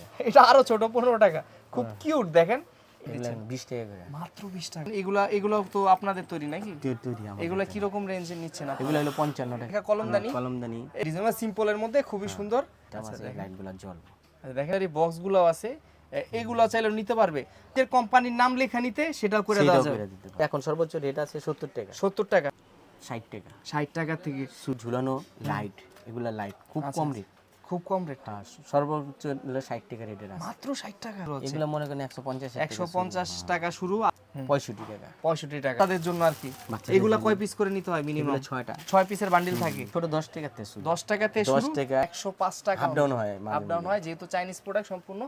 টাকা। এটা আরও ছোট পনেরো টাকা। খুব কিউট দেখেন। বিশ টাকা করে। মাত্র বিশ টাকা। এগুলা এগুলো তো আপনাদের তৈরি নাকি? তৈরি এগুলা কীরকম রেঞ্জে নিচ্ছেন এগুলো হলো পঞ্চান্ন টাকা। কলমদানি? কলমদানি। ডিজাইন সিম্পলের মধ্যে খুবই সুন্দর। লাইটগুলো জ্বলবো। আচ্ছা, দেখেন এই বক্সগুলো আছে। এগুলো চাইলেও নিতে পারবে। যে কোম্পানির নাম লেখা নিতে সেটাও করে দেওয়া যাবে। দিতে এখন সর্বোচ্চ রেট আছে সত্তর টাকা। সত্তর টাকা। ষাট টাকা। ষাট টাকা থেকে ঝুলানো লাইট এগুলা লাইট খুব আচ্ছা, কম রেট খুব কম রেট হ্যাঁ সর্বোচ্চ হলো ষাট টাকা রেটের আছে। মাত্র ষাট টাকা? এগুলো মনে করেন একশো পঞ্চাশ একশো পঞ্চাশ টাকা শুরু পঁয়ষট্টি টাকা। পঁয়ষট্টি টাকা। তাদের জন্য আর কি। এগুলা কয় পিস করে নিতে হয় মিনিমাম ছয়টা। ছয় পিসের বান্ডিল থাকে? ছোট দশ টাকাতে দশ টাকাতে দশ টাকা। একশো পাঁচ টাকা আপ ডাউন হয় আপ ডাউন হয় যেহেতু চাইনিজ প্রোডাক্ট সম্পূর্ণ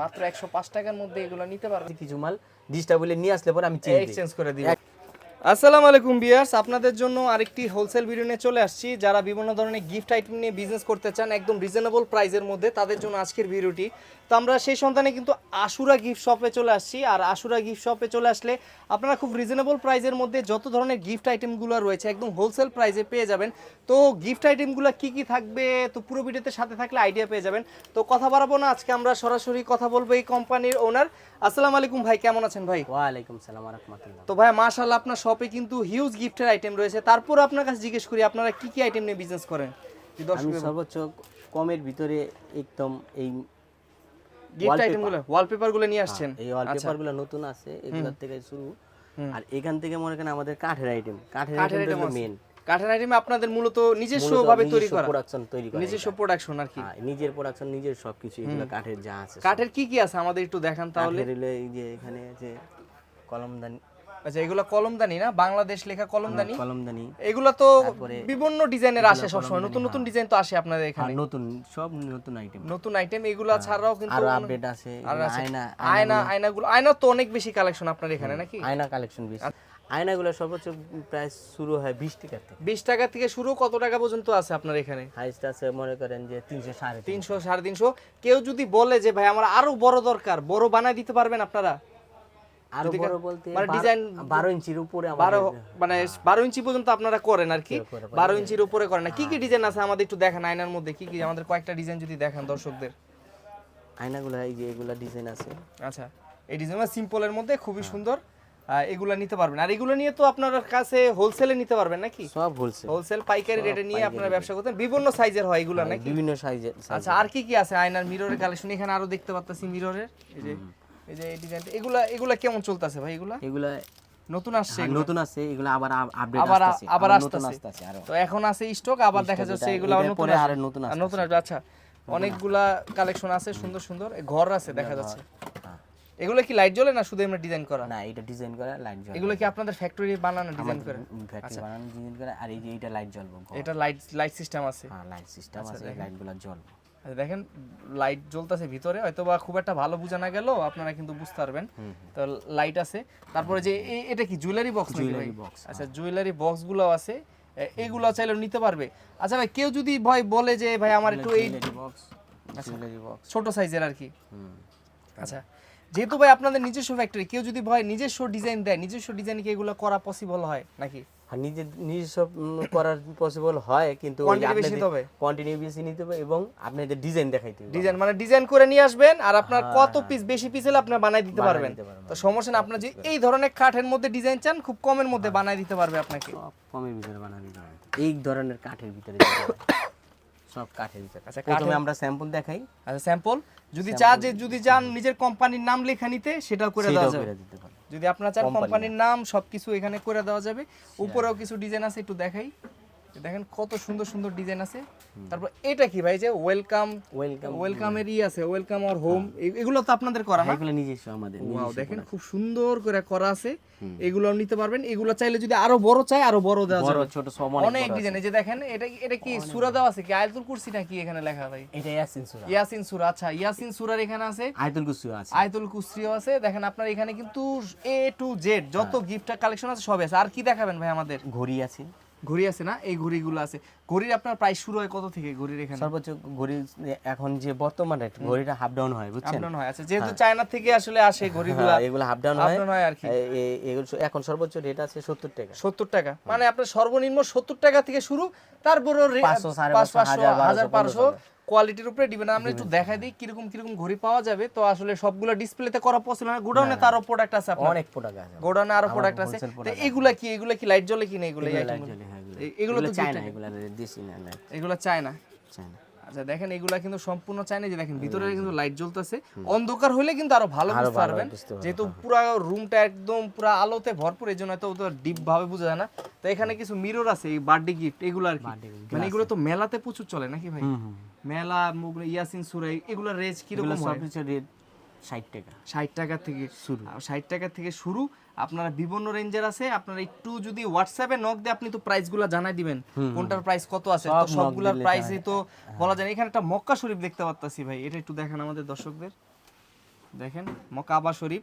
মাত্র একশো পাঁচ টাকার মধ্যে এগুলো নিতে পারবে। কিছু মাল ডিস্টাবলে নিয়ে আসলে পরে আমি চেঞ্জ এক্সচেঞ্জ করে দিই আসসালামু আলাইকুম বিয়ার্স আপনাদের জন্য আরেকটি হোলসেল ভিডিও নিয়ে চলে আসছি। যারা বিভিন্ন ধরনের গিফট আইটেম নিয়ে বিজনেস করতে চান একদম রিজনেবল প্রাইসের মধ্যে তাদের জন্য আজকের ভিডিওটি তো আমরা সেই সন্তানে কিন্তু আশুরা গিফট শপে চলে আসছি আর আশুরা গিফট শপে চলে আসলে আপনারা খুব রিজনেবল প্রাইসের মধ্যে যত ধরনের গিফট আইটেমগুলো রয়েছে একদম হোলসেল প্রাইসে পেয়ে যাবেন। তো গিফট আইটেমগুলো কি কি থাকবে তো পুরো ভিডিওতে সাথে থাকলে আইডিয়া পেয়ে যাবেন। তো কথা বাড়াবো না আজকে আমরা সরাসরি কথা বলব এই কোম্পানির ওনার আসসালামু আলাইকুম ভাই কেমন আছেন ভাই? ওয়ালাইকুম সালাম রহমতুল্লাহ। তো ভাই মাশাআল্লাহ আপনার শপে কিন্তু হিউজ গিফটের আইটেম রয়েছে। তারপর আপনার কাছে জিজ্ঞেস করি আপনারা কি কি আইটেম নিয়ে বিজনেস করেন? আমি সর্বোচ্চ কমের ভিতরে একদম এই গিফট আইটেমগুলো ওয়ালপেপারগুলো নিয়ে আসছেন? এই ওয়ালপেপারগুলো নতুন আছে এগুলোর থেকে শুরু। আর এখান থেকে মনে করেন আমাদের কাঠের আইটেম কাঠের আইটেম মেন কাঠের আইটেমে আপনাদের মূলত নিজস্ব ভাবে তৈরি করা। প্রোডাকশন তৈরি করা নিজস্ব প্রোডাকশন আর কি। হ্যাঁ, নিজের প্রোডাকশন নিজের সবকিছু এগুলো কাঠের যা আছে কাঠের কি কি আছে? আমাদের একটু দেখান তাহলে। এই যে এখানে আছে কলমদানি আচ্ছা এগুলো কলমদানি না? বাংলাদেশ লেখা কলমদানি? কলমদানি। এগুলো তো বিভিন্ন ডিজাইনের আসে সবসময়। নতুন নতুন ডিজাইন তো আসে আপনাদের এখানে। নতুন সব নতুন আইটেম নতুন আইটেম এগুলা ছাড়াও কিন্তু আরও আপডেট আছে। আয়না আয়না আয়নাগুলো। আয়না তো অনেক বেশি কালেকশন আপনার এখানে নাকি? আয়না কালেকশন বেশি। আয়নাগুলো সর্বোচ্চ প্রাইস শুরু হয় বিশ টাকা থেকে। বিশ টাকা থেকে শুরু কত টাকা পর্যন্ত আছে আপনার এখানে? হাইস্ট আছে মনে করেন যে তিনশো সাড়ে তিনশো সাড়ে তিনশো। কেউ যদি বলে যে ভাই আমার আরও বড় দরকার বড় বানায় দিতে পারবেন আপনারা? আরও বড় বলতে মানে ডিজাইন- বারো ইঞ্চির উপরে বারো আমাদের মানে বারো ইঞ্চি পর্যন্ত আপনারা করেন আর কি? করে, করে। বারো ইঞ্চির উপরে করেন। না কি কি ডিজাইন আছে আমাদের একটু দেখান আয়নার মধ্যে কি কি আমাদের কয়েকটা ডিজাইন যদি দেখান দর্শকদের। আয়নাগুলো এই যে এগুলা ডিজাইন আছে। আচ্ছা এই ডিজাইন সিম্পলের মধ্যে খুবই সুন্দর। এগুলা নিতে পারবেন। আর এগুলো নিয়ে তো আপনার কাছে হোলসেলে নিতে পারবেন নাকি? সব হোলসেল হোলসেল পাইকারি রেটে নিয়ে আপনারা ব্যবসা করতেন। বিভিন্ন সাইজের হয় এগুলো নাকি? বিভিন্ন সাইজের আচ্ছা আর কি কি আছে আয়নার মিররের কালেকশন এখানে আরও দেখতে পাচ্ছি মিররের এই যে এই যে এই ডিজাইনটা এগুলা এগুলা কেমন চলতেছে ভাই এগুলা? এগুলা নতুন আসছে হ্যাঁ, নতুন আছে এগুলো আবার আপডেট আসছে আবার নতুন আরও। তো এখন আছে স্টক আবার দেখা যাচ্ছে এগুলো নতুন পরে নতুন আর নতুন আসবে আচ্ছা অনেকগুলা কালেকশন আছে সুন্দর সুন্দর। ঘর আছে দেখা যাচ্ছে। হ্যাঁ। এগুলো কি লাইট জ্বলে না শুধু এমনি ডিজাইন করা? না এটা ডিজাইন করা লাইট জ্বলবে এগুলো কি আপনাদের ফ্যাক্টরি বানানো ডিজাইন করে? ফ্যাক্টরি বানানো ডিজাইন করা আর এই যে এটা লাইট জ্বলবে এটা লাইট লাইট সিস্টেম আছে। হ্যাঁ লাইট সিস্টেম আছে লাইটগুলো জ্বলবে। আচ্ছা, দেখেন লাইট জ্বলতেছে ভিতরে হয়তো বা খুব একটা ভালো বোঝা না গেল আপনারা কিন্তু বুঝতে পারবেন। তো লাইট আছে। তারপরে যে এটা কি জুয়েলারি বক্স জুয়েলারি বক্স আচ্ছা জুয়েলারি বক্সগুলো আছে। এগুলো চাইলেও নিতে পারবে। আচ্ছা ভাই কেউ যদি ভাই বলে যে ভাই আমার একটু এই জুয়েলারি বক্স জুয়েলারি বক্স ছোট সাইজের আর কি। আচ্ছা যেহেতু ভাই আপনাদের নিজস্ব ফ্যাক্টরি কেউ যদি ভাই নিজস্ব ডিজাইন দেয় নিজস্ব ডিজাইন কি এগুলো করা পসিবল হয় নাকি? আর নিজের নিজস্ব করার পসিবল হয় কিন্তু Quantity বেশি নিতে হবে? কন্টিনিউ বেশি নিতে হবে এবং আপনাদের ডিজাইন দেখাইতে হবে। ডিজাইন মানে ডিজাইন করে নিয়ে আসবেন আর আপনার কত পিস বেশি পিস হলে আপনার বানাই দিতে পারবেন। তো সমস্যা না আপনার যে এই ধরনের কাঠের মধ্যে ডিজাইন চান খুব কমের মধ্যে বানাই দিতে পারবে আপনাকে। কমের ভিতরে বানাবি এই ধরনের কাঠের ভিতরে দিতে। সব কাঠের ভিতরে। আচ্ছা, প্রথমে আমরা স্যাম্পল দেখাই। আচ্ছা স্যাম্পল যদি চা যে যদি চান নিজের কোম্পানির নাম লেখা নিতে সেটাও করে দেওয়া যাবে। যদি আপনার চান কোম্পানির নাম। সবকিছু এখানে করে দেওয়া যাবে। উপরেও কিছু ডিজাইন আছে একটু দেখাই। দেখেন কত সুন্দর সুন্দর ডিজাইন আছে। তারপর এটা কি ভাই যে ওয়েলকাম ওয়েলকাম ওয়েলকামের ই আছে ওয়েলকাম আর হোম এগুলো তো আপনাদের করা না? এগুলো নিজস্ব আমাদের ওয়াও দেখেন খুব সুন্দর করে করা আছে। এগুলো নিতে পারবেন এগুলো চাইলে যদি আরও বড় চাই আরও বড় দেওয়া বড় যাবে। ছোট সব অনেক ডিজাইন যে দেখেন এটা এটা কি সুরা দেওয়া আছে কি? আয়াতুল কুরসি নাকি এখানে লেখা ভাই? এটা ইয়াসিন সুরা। ইয়াসিন সুরা আচ্ছা ইয়াসিন সুরার এখানে আছে। আয়তুল কুসু আছে। আয়াতুল কুসরিও আছে। দেখেন আপনার এখানে কিন্তু এ টু জেড যত গিফট কালেকশন আছে সব আছে। আর কি দেখাবেন ভাই আমাদের? ঘড়ি আছে। ঘড়ি আছে না? এই ঘড়িগুলো আছে। ঘড়ির আপনার প্রাইস শুরু হয় কত থেকে ঘড়ির এখানে? সর্বোচ্চ ঘড়ি এখন যে বর্তমান রেট ঘড়িটা হাফ ডাউন হয় বুঝছেন? হাফ ডাউন হয়। আচ্ছা যেহেতু চায়না থেকে আসলে আসে ঘড়িগুলো হ্যাঁ, এগুলো হাফ ডাউন হয়। আপনার হয় আর কি। এগুলো এখন সর্বোচ্চ রেট আছে সত্তর টাকা। সত্তর টাকা। মানে আপনার সর্বনিম্ন সত্তর টাকা থেকে শুরু তারপর পাঁচশো, সাড়ে পাঁচশো, হাজার, বারোশো, হাজার পাঁচশো কোয়ালিটির উপরে ডিপেন্ড আমরা একটু দেখাই দিই কীরকম কীরকম ঘড়ি পাওয়া যাবে। তো আসলে সবগুলো ডিসপ্লেতে করা পসিবল না। গোডাউনে তারও প্রোডাক্ট আছে আপনার। অনেক প্রোডাক্ট আছে। গোডাউনে আরও প্রোডাক্ট আছে। তো এগুলা কি এগুলা কি লাইট জ্বলে কি না এগুলা? এগুলো হ্যাঁ, এগুলো। তো চায় না এগুলো দেশি না এগুলা এগুলো চায় না চায় না আচ্ছা দেখেন এগুলা কিন্তু সম্পূর্ণ যে দেখেন ভিতরে কিন্তু লাইট জ্বলতেছে। অন্ধকার হলে কিন্তু আরও ভালো বুঝতে পারবেন। যেহেতু পুরো রুমটা একদম পুরো আলোতে ভরপুর এই জন্য তো ডিপ ভাবে বোঝা যায় না। তো এখানে কিছু মিরর আছে এই বার্থডে গিফট এগুলো আর কি। মানে এগুলো তো মেলাতে প্রচুর চলে নাকি ভাই? মেলা মুগলা ইয়াসিন সুরাই এগুলো রেঞ্জ কীরকম হয়? সব রেট ষাট টাকা। ষাট টাকা থেকে শুরু। ষাট টাকা থেকে শুরু। আপনারা বিভিন্ন রেঞ্জের আছে আপনারা একটু যদি হোয়াটসঅ্যাপে নক দিয়ে আপনি তো প্রাইসগুলো জানাই দিবেন। কোনটার প্রাইস কত আছে? তো সবগুলোর প্রাইসই তো বলা যায়। এখানে একটা মক্কা শরীফ দেখতে পাচ্ছি ভাই এটা একটু দেখেন আমাদের দর্শকদের। দেখেন মক্কা আবা শরীফ।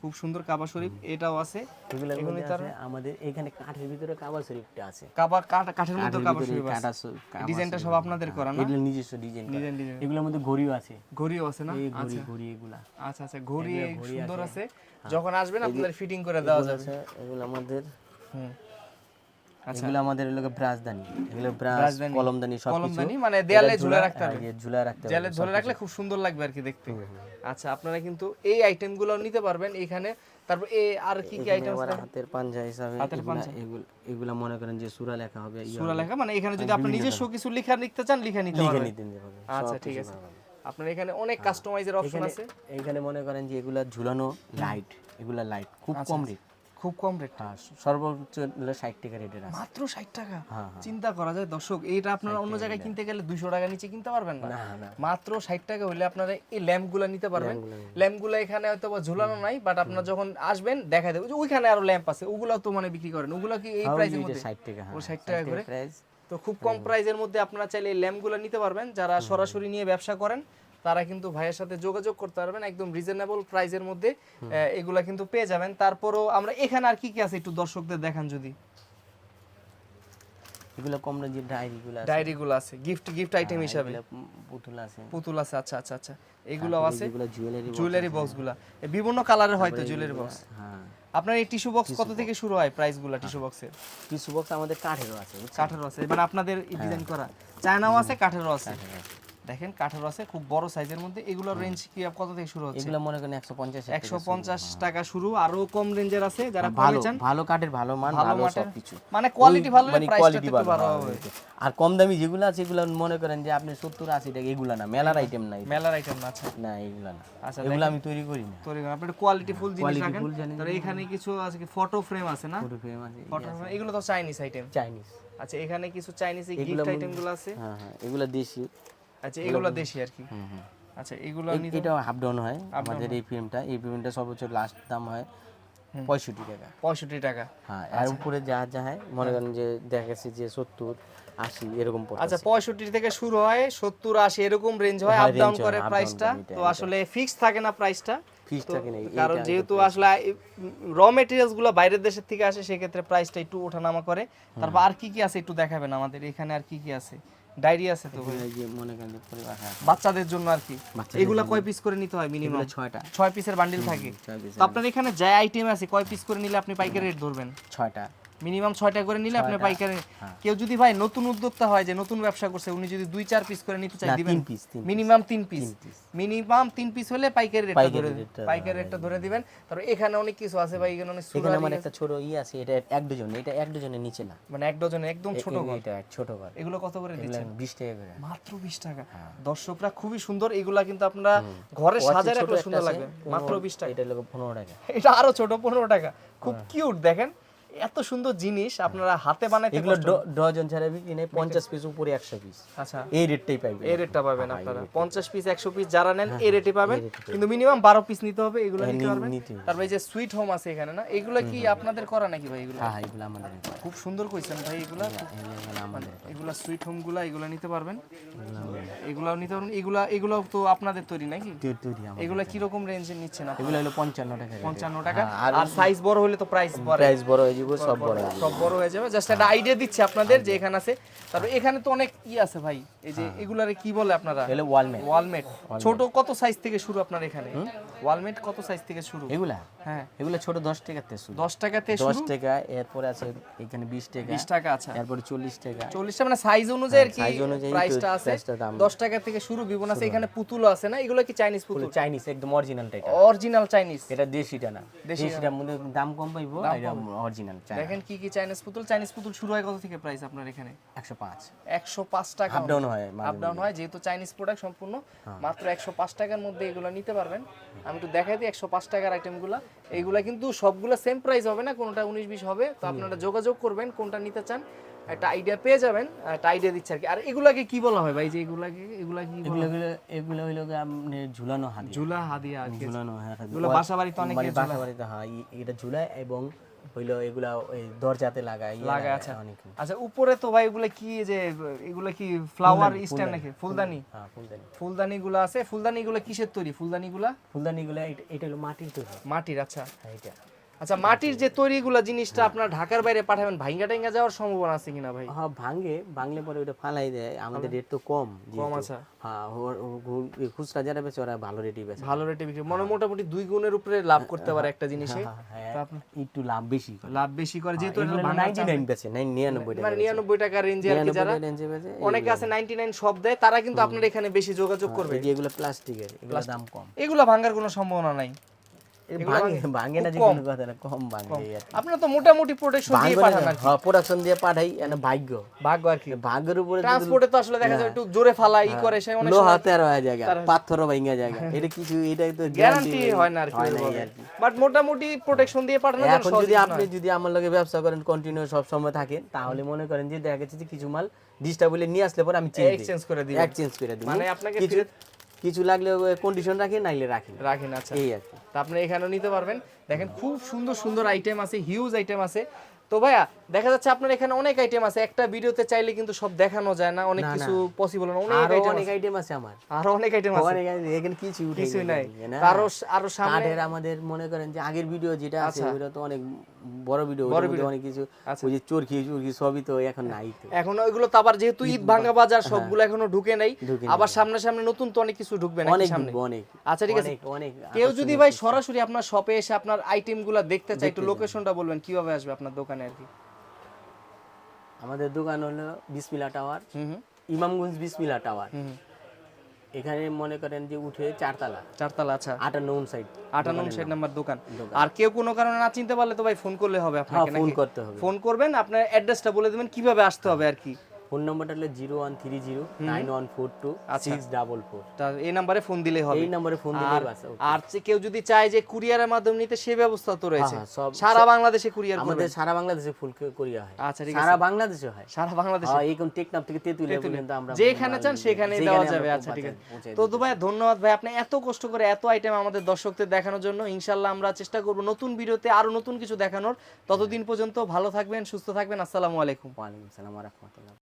খুব সুন্দর কাবা শরীফ এটাও আছে। এগুলো তার আমাদের এখানে কাঠের ভিতরে কাবা শরীফটা আছে। কাবা কাঠ- কাঠের মধ্যে কাবা শরীফ আছে। ডিজাইনটা সব আপনাদের করা না? এগুলো নিজস্ব ডিজাইন ডিজাইন এগুলোর মধ্যে ঘড়িও আছে। ঘড়িও আছে না? ঘড়ি ঘড়ি এগুলা। আচ্ছা আচ্ছা ঘড়ি সুন্দর আছে। হ্যাঁ। যখন আসবেন আপনাদের ফিটিং করে দেওয়া যাবে। এগুলা এগুলো আমাদের হুম। এগুলো আমাদের ব্রাশদানি এগুলো ব্রাশ কলমদানি সব কলমদানি মানে দেয়ালে ঝুলে রাখতে হবে। ঝুলে রাখতে হবে জালে ধরে রাখলে খুব সুন্দর লাগবে আর কি দেখতে। আচ্ছা আপনারা কিন্তু এই আইটেমগুলো নিতে পারবেন এখানে। তারপর এ আর কি কি আইটেম আবার হাতের পাঞ্জা হিসাবে এগুলা এগুলো এগুলো মনে করেন যে সুরা লেখা হবে সুরা লেখা মানে এখানে যদি আপনি নিজস্ব কিছু লেখা লিখতে চান লিখে নিতে লিখে পারবেন। নিতে হবে আচ্ছা ঠিক আছে। আপনার এখানে অনেক কাস্টমাইজের অপশন আছে। এখানে মনে করেন যে এগুলা ঝুলানো লাইট এগুলা লাইট খুব আচ্ছা, কম রেট খুব কম রেট হ্যাঁ সর্বোচ্চ ষাট টাকা রেটের আছে। মাত্র ষাট টাকা? হ্যাঁ, হ্যাঁ। চিন্তা করা যায় দর্শক এইটা আপনারা অন্য জায়গায় কিনতে গেলে দুইশো টাকা নিচে কিনতে পারবেন না। মাত্র ষাট টাকা হলে আপনারা এই ল্যাম্পগুলো নিতে পারবেন। ল্যাম্পগুলো এখানে হয়তো বা ঝুলানো নাই বাট আপনারা যখন আসবেন দেখা দেবে। যে ওইখানে আরও ল্যাম্প আছে ওগুলো তো মানে বিক্রি করেন। ওগুলো কি এই প্রাইসের মধ্যে? ষাট টাকা ও হ্যাঁ 60 টাকা করে। তো খুব কম প্রাইসের মধ্যে আপনারা চাইলে এই ল্যাম্পগুলো নিতে পারবেন। যারা সরাসরি নিয়ে ব্যবসা করেন তারা কিন্তু ভাইয়ের সাথে যোগাযোগ করতে পারবেন একদম রিজনেবল প্রাইসের মধ্যে এগুলা কিন্তু পেয়ে যাবেন। তারপরও আমরা এখানে আর কি কি আছে একটু দর্শকদের দেখান যদি। এগুলো কম রেঞ্জের ডায়েরিগুলো আছে। ডায়েরিগুলো আছে। গিফট গিফট আইটেম হিসাবে। পুতুল আছে। পুতুল আছে আচ্ছা আচ্ছা আচ্ছা। এগুলো আছে। এগুলো জুয়েলারি জুয়েলারি বক্সগুলা বিভিন্ন কালারের হয়তো জুয়েলারি বক্স হ্যাঁ। আপনার এই টিস্যু বক্স কত থেকে শুরু হয় প্রাইসগুলো টিস্যু বক্সের টিস্যু বক্স আমাদের কাঠেরও আছে? কাঠেরও আছে। মানে আপনাদের ডিজাইন করা। চায়নাও আছে। কাঠেরও আছে। দেখেন কাঠের আছে খুব বড় সাইজের মধ্যে। এগুলোর রেঞ্জ কি কত থেকে শুরু হচ্ছে? এগুলো মনে করেন একশো পঞ্চাশ একশো পঞ্চাশ টাকা শুরু আরও কম রেঞ্জের আছে যারা ভালো চান। ভালো কাঠের ভালো মান ভালো ভালো সবকিছু। মানে কোয়ালিটি ভালো মানে ভালো, ভালো হ্যাঁ, হবে। আর কম দামি যেগুলো আছে এগুলো মনে করেন যে আপনি সত্তর আশি টাকা এগুলো না মেলার আইটেম নাই। মেলার আইটেম না আচ্ছা। না এগুলো না। আচ্ছা এগুলো আমি তৈরি করি না। তৈরি করেন। আপনি কোয়ালিটি ফুল জিনিস রাখেন। তাহলে এখানে কিছু আছে কি ফটো ফ্রেম আছে না? ফটো ফ্রেম আছে ফটো ফ্রেম এগুলো তো চাইনিজ আইটেম চাইনিজ আচ্ছা এখানে কিছু চাইনিজ গিফট আইটেমগুলো আছে? হ্যাঁ হ্যাঁ এগুলো দেশি। আচ্ছা এগুলো দেশি আর কি। আচ্ছা এগুলো এটাও হাফ ডাউন হয় আমাদের এই ফিল্মটা এই ফিল্মটা সর্বোচ্চ লাস্ট দাম হয় পঁয়ষট্টি টাকা। পঁয়ষট্টি টাকা। হ্যাঁ আর উপরে যা যা হয় মনে করেন যে দেখা গেছে যে সত্তর আশি এরকম আচ্ছা পঁয়ষট্টি থেকে শুরু হয় সত্তর আশি এরকম রেঞ্জ হয় আপ ডাউন করে হয়, up down প্রাইসটা তো আসলে ফিক্স থাকে না প্রাইসটা কারণ যেহেতু আসলে র মেটেরিয়ালসগুলো বাইরের দেশের থেকে আসে সেক্ষেত্রে প্রাইসটা একটু ওঠানামা করে। তারপর আর কি কি আছে একটু দেখাবেন আমাদের? এখানে আর কি কি আছে? ডায়েরি আছে তো যে মনে করেন বাচ্চাদের জন্য আর কি। এগুলা কয় পিস করে নিতে হয় মিনিমাম এগুলো ছয়টা। ছয় পিসের বান্ডিল থাকে। তো আপনার এখানে যে আইটেম আছে কয় পিস করে নিলে আপনি পাইকারি রেট ধরবেন? ছয়টা। মিনিমাম ছয়টা করে নিলে আপনি পাইকারি হ্যাঁ। কেউ যদি ভাই নতুন উদ্যোক্তা হয় যে নতুন ব্যবসা করছে উনি যদি দুই চার পিস করে নিতে চাই দিবেন। মিনিমাম তিন পিস মিনিমাম তিন পিস হলে পাইকারি রেটটা ধরে পাইকারি রেটটা ধরে দিবেন। তারপর এখানে অনেক কিছু আছে ভাই এখানে অনেক সুরারি আমার একটা ছোট ই আছে এটা এক ডজন এটা এক ডজনের নিচে না। মানে এক ডজনে একদম ছোট ঘর। এটা ছোট ঘর। এগুলো কত করে দিচ্ছেন? বিশ টাকা করে। মাত্র বিশ টাকা। হ্যাঁ। দর্শকরা খুবই সুন্দর এগুলা কিন্তু আপনারা ঘরে সাজায় রাখলে একটা সুন্দর লাগবে। মাত্র পনেরো- বিশ টাকা। এটা লোক পনেরো টাকা। এটা আরও ছোট পনেরো টাকা। খুব হ্যাঁ। কিউট দেখেন। এত সুন্দর জিনিস আপনারা হাতে বানাইতে এগুলো ডজন ছাড়া বিক্রি নেই পঞ্চাশ পিস উপরে একশো পিস। আচ্ছা। এই রেটটাই পাইবে এই রেটটা পাবেন হ্যাঁ, আপনারা। পঞ্চাশ পিস একশো পিস যারা নেন এই রেটে পাবেন। কিন্তু মিনিমাম বারো পিস নিতে হবে এগুলো হ্যাঁ, নিতে পারবেন। তারপরে এই যে সুইট হোম আছে এখানে না? এগুলো কি আপনাদের করা নাকি ভাই এগুলো? হ্যাঁ হ্যাঁ, এগুলো আমাদের খুব সুন্দর কইছেন ভাই এগুলা। আমাদের এটা। এগুলা সুইট হোমগুলা এগুলো নিতে পারবেন। এগুলো এগুলাও নিতে পারবেন। এগুলা এগুলো তো আপনাদের তৈরি নাকি? তৈরি। এগুলা কীরকম রেঞ্জে নিচ্ছেন আপনি এগুলো হলো পঞ্চান্ন টাকা পঞ্চান্ন টাকা। হ্যাঁ, আর সাইজ বড় হলে তো প্রাইস বড়। প্রাইস বড় যাব সব বড় সব বড় হয়ে যাবে। জাস্ট একটা আইডিয়া দিচ্ছে আপনাদের যে এখানে আছে। তারপর এখানে তো অনেক ই আছে ভাই। এই যে এগুলারে কি বলে আপনারা? ওয়ালমেট ওয়ালমেট ছোট কত সাইজ থেকে শুরু আপনার এখানে? ওয়ালমেট কত সাইজ থেকে শুরু? এগুলা? হ্যাঁ। এগুলো ছোট দশ টাকাতে শুরু। দশ টাকাতে দশ শুরু? টাকা এরপরে আছে এখানে বিশ টাকা বিশ টাকা আচ্ছা। এরপরে চল্লিশ টাকা। চল্লিশটা মানে সাইজ অনুযায়ী আর কি প্রাইসটা আছে। price টা দাম। দশ টাকা থেকে শুরু বিবন আছে এখানে পুতুল আছে না? এগুলো কি চাইনিজ পুতুল চাইনিজ একদম অরিজিনালটা এটা। অরিজিনাল চাইনিজ এটা দেশিটা না। দেশিটার মধ্যে দাম কম পাইবো এটা অরিজিনাল চাই দেখেন কি কি চাইনিজ পুতুল। চাইনিজ পুতুল শুরু হয় কত থেকে প্রাইস আপনার এখানে? একশো পাঁচ। একশো পাঁচ টাকা আপ ডাউন হয় আপ ডাউন হয় যেহেতু চাইনিজ প্রোডাক্ট সম্পূর্ণ মাত্র একশো পাঁচ টাকার মধ্যে এগুলো নিতে পারবেন। আমি একটু দেখাই দিই একশো পাঁচ টাকার আইটেমগুলো এইগুলা কিন্তু সবগুলো সেম প্রাইস হবে না কোনোটা উনিশ বিশ হবে। তো আপনারা যোগাযোগ করবেন কোনটা নিতে চান একটা আইডিয়া পেয়ে যাবেন একটা আইডিয়া দিচ্ছে আর কি। আর এগুলাকে কি বলা হয় ভাই? যে এগুলাকে এগুলা কি এগুলো এগুলো গিয়ে আপনি ঝুলানো হাত ঝুলা হাদিয়া ঝুলানো হ্যাঁ এগুলো বাসা বাড়িতে অনেকে বাসা বাড়িতে হয় এটা ঝুলায় এবং হইল এগুলা ওই দরজাতে লাগায় লাগাই লাগায়, লাগায় আচ্ছা। অনেক আচ্ছা উপরে তো ভাই এগুলা কি যে এগুলা কি ফ্লাওয়ার স্ট্যান্ড নাকি? ফুলদানি? হ্যাঁ ফুলদানি। ফুলদানি গুলো আছে। ফুলদানি গুলো কিসের তৈরি? ফুলদানি গুলা ফুলদানি গুলা এটা হলো মাটির তৈরি। মাটির আচ্ছা। হ্যাঁ, এটা আচ্ছা মাটির যে তৈরিগুলো জিনিসটা আপনার ঢাকার বাইরে পাঠাবেন ভাঙ্গা টাঙ্গা যাওয়ার সম্ভাবনা আছে কিনা ভাই? হ্যাঁ ভাঙে ভাঙলে পরে ওটা ফালাই দেয়। আমাদের রেট তো কম কম। আচ্ছা হ্যাঁ খুচরা যারা বেচে ওরা ভালো রেটই বেচে। ভালো রেটে বিক্রি। মানে মোটামুটি দুই গুণের উপরে লাভ করতে পারে একটা জিনিসে। হ্যাঁ, হ্যাঁ, একটু লাভ বেশি করে। লাভ বেশি করে যেহেতু এগুলো ভাঙা 99 বেচে নাই 99 টাকা মানে নিরানব্বই টাকা রেঞ্জে আর কি যারা অনেকে আছে নাইনটি নাইন সব দেয় তারা কিন্তু আপনার এখানে বেশি যোগাযোগ করবে। এগুলো প্লাস্টিকের এগুলো দাম কম। এগুলো ভাঙার কোনো সম্ভাবনা নাই। ভাঙে ভাঙে। না কোনো কথা না কম ভাঙে এই আর কি। আপনার তো মোটামুটি প্রোটেকশন দিয়ে পাঠান আর হ্যাঁ প্রোডাকশন দিয়ে পাঠাই এনে ভাগ্য। ভাগ্য আর কি। ভাগ্যের উপরে ট্রান্সপোর্টে তো আসলে দেখা যায় একটু জোরে ফালা ই করে সে অনেক লোহা তেরো হয়ে জায়গা পাথরও ভাঙা জায়গা এটা কিছু এটাই তো গ্যারান্টি হয় না আর কি হয় না এই আর কি। বাট মোটামুটি প্রোটেকশন দিয়ে পাঠানো যায় এখন যদি আপনি যদি আমার লগে ব্যবসা করেন কন্টিনিউ সব সময় থাকেন তাহলে মনে করেন যে দেখা গেছে যে কিছু মাল ডিস্টার্ব হলে নিয়ে আসলে পরে আমি চেঞ্জ করে দিই এক্সচেঞ্জ করে দিই। মানে আপনাকে কিছু লাগলে কন্ডিশন রাখি নাইলে রাখি না। রাখেন আচ্ছা। এই আর কি। তা আপনি এখানেও নিতে পারবেন। দেখেন খুব সুন্দর সুন্দর আইটেম আছে হিউজ আইটেম আছে। তো ভাইয়া দেখা যাচ্ছে আপনার এখানে অনেক আইটেম আছে। একটা ভিডিওতে চাইলে কিন্তু সব দেখানো যায় না অনেক কিছু পসিবল না। অনেক আইটেম অনেক আইটেম আছে আমার। আরও অনেক আইটেম আছে। অনেক item- এখানে কিছু উঠে গেছে নাই। আরও আরও সামনে কাঠের আমাদের মনে করেন যে আগের ভিডিও যেটা আছে ওটা তো অনেক বড় ভিডিও বড় বড় অনেক কিছু আচ্ছা। ওই যে চরকি চরকি সবই তো এখন নাই তো। এখন ওইগুলো তো আবার যেহেতু ঈদ ভাঙ্গা বাজার সবগুলো এখনও ঢুকে নাই। আবার সামনে সামনে নতুন তো অনেক কিছু ঢুকবে না অনেক সামনে? অনেক। আচ্ছা ঠিক আছে। অনেক কেউ যদি ভাই সরাসরি আপনার শপে এসে আপনার আইটেমগুলা দেখতে চায় একটু লোকেশনটা বলবেন কীভাবে আসবে আপনার দোকানে আর কি? আমাদের দোকান হলো বিসমিলা টাওয়ার। ইমামগঞ্জ বিসমিলা টাওয়ার। এখানে মনে করেন যে উঠে চারতলা। চারতলা আচ্ছা। আটান্ন সাইড। আটান্ন সাইড নাম্বার দোকান। আর কেউ কোনো কারণে না চিনতে পারলে তো ভাই ফোন করলে হবে হ্যাঁ আপনাকে ফোন করতে হবে। ফোন করবেন আপনার অ্যাড্রেসটা বলে দেবেন কীভাবে আসতে হবে আর কি? ফোন নম্বরটা হলো zero one three zero nine one four two six double four. এই নাম্বারে ফোন দিলেই হবে। এই নম্বরে ফোন দিলে বাস আর কেউ যদি চায় যে কুরিয়ারের মাধ্যমে নিতে সে ব্যবস্থা তো রয়েছে। হ্যাঁ, সব- সারা বাংলাদেশে কুরিয়ার আমাদের সারা বাংলাদেশে ফুল করিয়া হয়। আচ্ছা ঠিক সারা বাংলাদেশে হয়। সারা বাংলাদেশে। হ্যাঁ, এইরকম টেকনাফ থেকে তেতুলিয়া পর্যন্ত আমরা যেখানে চান সেখানেই দেওয়া যাবে। আচ্ছা ঠিক আছে। তো তো ভাই ধন্যবাদ ভাই আপনি এত কষ্ট করে এত আইটেম আমাদের দর্শকদের দেখানোর জন্য। ইনশাল্লাহ আমরা চেষ্টা করব নতুন ভিডিওতে আরও নতুন কিছু দেখানোর। ততদিন পর্যন্ত ভালো থাকবেন সুস্থ থাকবেন। আসসালামু আলাইকুম। ওয়ালাইকুম সালাম রহমতুল্লাহ।